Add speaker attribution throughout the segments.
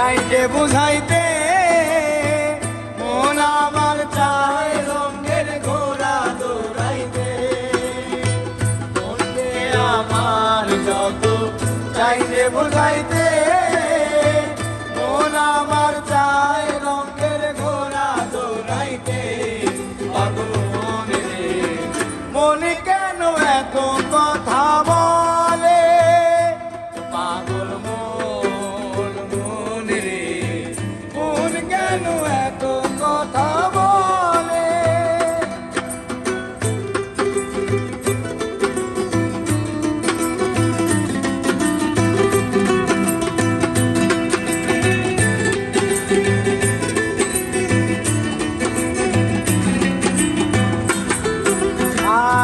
Speaker 1: চাইতে বুঝাইতে মন আবার ঘোড়া আমার বুঝাইতে মন আমার চায়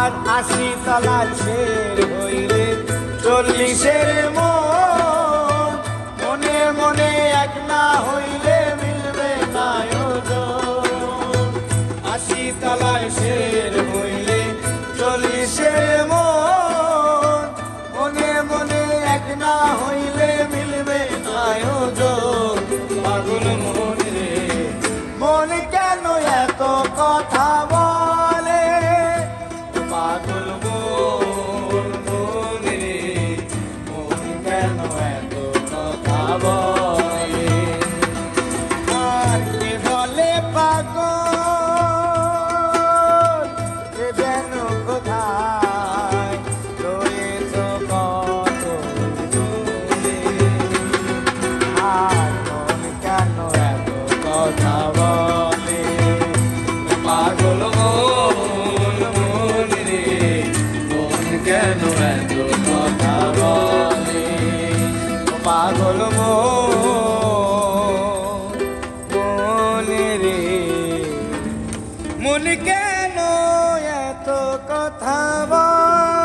Speaker 1: আর আশি তলা ছের হইলে চল্লিশের মন মনে মনে এক না হইলে মিলবে না। আশি তলায় শের হইলে চল্লিশের মন মনে মনে এক না হইলে পাগল মনে রে। মন কেন এত কথা বলে?